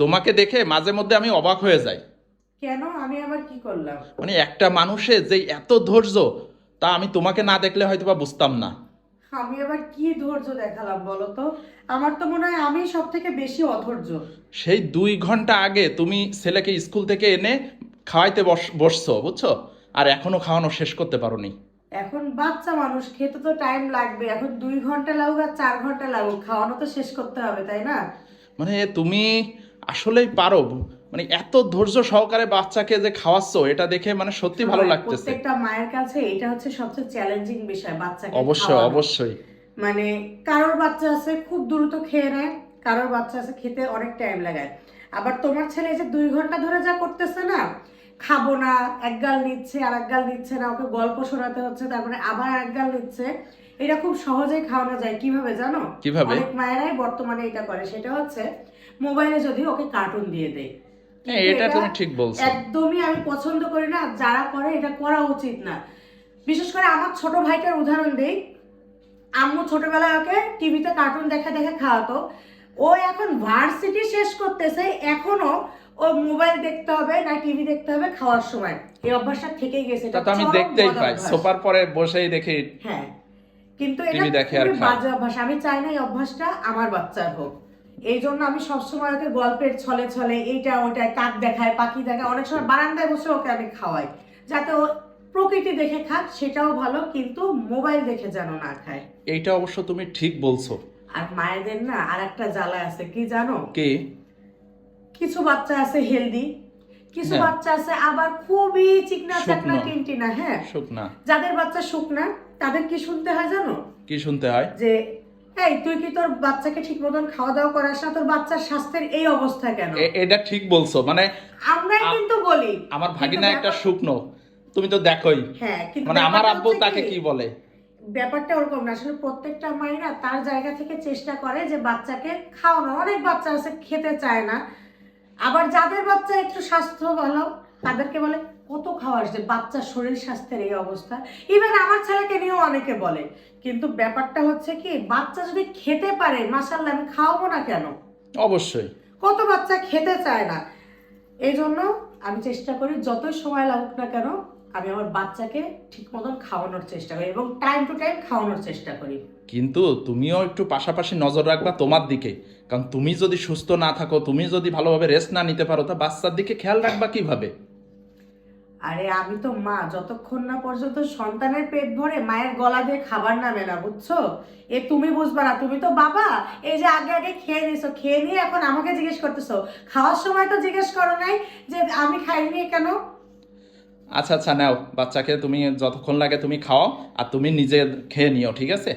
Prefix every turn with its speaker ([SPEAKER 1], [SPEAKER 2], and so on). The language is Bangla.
[SPEAKER 1] তোমাকে দেখে মাঝে মধ্যে আমি অবাক হয়ে যাই।
[SPEAKER 2] কেন? আমি আবার কি করলাম?
[SPEAKER 1] মানে একটা মানুষের যে এত ধৈর্য তা আমি তোমাকে না দেখলে হয়তো বা বুঝতাম না।
[SPEAKER 2] আমি আবার কি ধৈর্য দেখালাম বলো তো? আমার তো মনে হয় আমি সব থেকে বেশি অধৈর্য।
[SPEAKER 1] সেই দুই ঘণ্টা আগে তুমি ছেলেকে স্কুল থেকে এনে খাওয়াইতে বস বসছো বুঝছ? আর এখনও খাওয়ানো শেষ করতে পারোনি।
[SPEAKER 2] এখন বাচ্চা মানুষ খেতে তো টাইম লাগবে। এখন দুই ঘণ্টা লাগুক আর চার ঘণ্টা লাগুক খাওয়ানো তো শেষ করতে হবে তাই না?
[SPEAKER 1] মানে তুমি আসলেই পারো মানে এত ধৈর্য সহকারে বাচ্চাকে যে খাওয়াচ্ছ এটা দেখে মানে সত্যি ভালো
[SPEAKER 2] সময়
[SPEAKER 1] লাগতেছে।
[SPEAKER 2] প্রত্যেকটা মায়ের কাছে এটা হচ্ছে সবচেয়ে চ্যালেঞ্জিং বিষয় বাচ্চাকে
[SPEAKER 1] অবশ্যই অবশ্যই।
[SPEAKER 2] মানে কারোর বাচ্চা আছে খুব দ্রুত খেয়ে নেয় কারোর বাচ্চা আছে খেতে অনেক টাইম লাগায়। আবার তোমার ছেলে যে দুই ঘণ্টা ধরে যা করতেছে না খাব না এক গাল নিচ্ছে আর এক গাল নিচ্ছে না ওকে গল্প শোনাতে হচ্ছে তারপরে আবার এক গাল নিচ্ছে এটা খুব সহজেই খাওয়ানো যায়। কীভাবে জানো?
[SPEAKER 1] কীভাবে?
[SPEAKER 2] অনেক মায়েরাই বর্তমানে এটা করে সেটা হচ্ছে মোবাইলে যদি ওকে কার্টুন দিয়ে দেয়
[SPEAKER 1] হ্যাঁ, এটা তুমি ঠিক বলছো।
[SPEAKER 2] একদমই আমি পছন্দ করি না যারা করে এটা করা উচিত না। বিশেষ করে আমার ছোট ভাইটার উদাহরণ দেই। আম্মু ছোটবেলায় ওকে টিভিতে কার্টুন দেখা দেখে খাওয়াতো। ও এখন ভার্সিটি শেষ করতেছে এখনও ও মোবাইল দেখতে হবে না টিভি দেখতে হবে খাওয়ার সময়। এই অভ্যাসটা থেকেই গেছে এটা
[SPEAKER 1] তো আমি দেখতেই পাই সোফার পরে বসেই দেখি
[SPEAKER 2] হ্যাঁ কিন্তু এটা। বাজে অভ্যাস। আমি চাই না এই অভ্যাসটা আমার বাচ্চার হোক। এই জন্য আমি সবসময় ওকে গল্পের ছলে ছলে এইটা ওইটা কাক দেখায় পাখি দেখায় অনেক সময় বারান্দায় বসে ওকে আমি খাওয়াই যাতে ও প্রকৃতি দেখে খাক সেটাও ভালো কিন্তু মোবাইল দেখে যেন না খায়।
[SPEAKER 1] এইটা অবশ্য তুমি ঠিক বলছো।
[SPEAKER 2] আর মায়েদের না আর একটা জ্বালা আছে কি জানো?
[SPEAKER 1] কি?
[SPEAKER 2] কিছু বাচ্চা আছে হেলদি কিছু
[SPEAKER 1] হ্যাঁ।
[SPEAKER 2] বাচ্চা আছে আবার খুবই চিকনা চাকনা টিনটিনা হ্যাঁ।
[SPEAKER 1] শুকনা।
[SPEAKER 2] যাদের বাচ্চা শুকনা তাদের কি শুনতে হয় জানো?
[SPEAKER 1] কি শুনতে হয়?
[SPEAKER 2] যে এই তুই কি তোর বাচ্চাকে ঠিক মতন খাওয়া দাওয়া করাস না? তোর বাচ্চার স্বাস্থ্যের এই অবস্থা কেন?
[SPEAKER 1] এটা ঠিক বলছো মানে
[SPEAKER 2] আমরাই কিন্তু বলি।
[SPEAKER 1] আমার ভাগিনা একটা শুকনো তুমি তো দেখোই।
[SPEAKER 2] হ্যাঁ কিন্তু
[SPEAKER 1] মানে আমার আব্বু তাকে কি বলে?
[SPEAKER 2] ব্যাপারটা ওরকম না আসলে প্রত্যেকটা মায়েরা তার জায়গা থেকে চেষ্টা করে যে বাচ্চাকে খাওয়ানো। অনেক বাচ্চা আছে খেতে চায় না আবার যাদের বাচ্চা একটু স্বাস্থ্য ভালো তাদেরকে বলে কত খাওয়ার যে বাচ্চার শরীর স্বাস্থ্যের এই অবস্থা। ইভেন আমার ছেলেকে নিয়েও অনেকে বলে। কিন্তু ব্যাপারটা হচ্ছে কি বাচ্চা যদি খেতে পারে মাসাল্লাহ আমি খাওয়াবো না কেন?
[SPEAKER 1] অবশ্যই।
[SPEAKER 2] কত বাচ্চা খেতে চায় না? এই জন্য আমি চেষ্টা করি যতই সময় লাগুক না কেন আমি আমার বাচ্চাকে ঠিক মতন খাওয়ানোর চেষ্টা করি এবং টাইম টু টাইম খাওয়ানোর চেষ্টা করি।
[SPEAKER 1] কিন্তু তুমিও একটু পাশাপাশি নজর রাখবা তোমার দিকে। কারণ তুমি যদি সুস্থ না থাকো তুমি যদি ভালোভাবে রেস্ট না নিতে পারো তা বাচ্চার দিকে খেয়াল রাখবা কীভাবে?
[SPEAKER 2] আরে আমি তো মা যতক্ষণ না পর্যন্ত সন্তানের পেট ভরে মায়ের গলা দিয়ে খাবার নামে না বুঝছ? এ তুমি বুঝবা না তুমি তো বাবা। এই যে আগে আগে খেয়ে নিছো খেয়ে নিয়ে এখন আমাকে জিজ্ঞেস করতেছো। খাওয়ার সময় তো জিজ্ঞেস করো নাই যে আমি খাইনি কেন?
[SPEAKER 1] আচ্ছা আচ্ছা নাও, বাচ্চাকে তুমি যতক্ষণ লাগে তুমি খাও আর তুমি নিজে খেয়ে নিও, ঠিক আছে?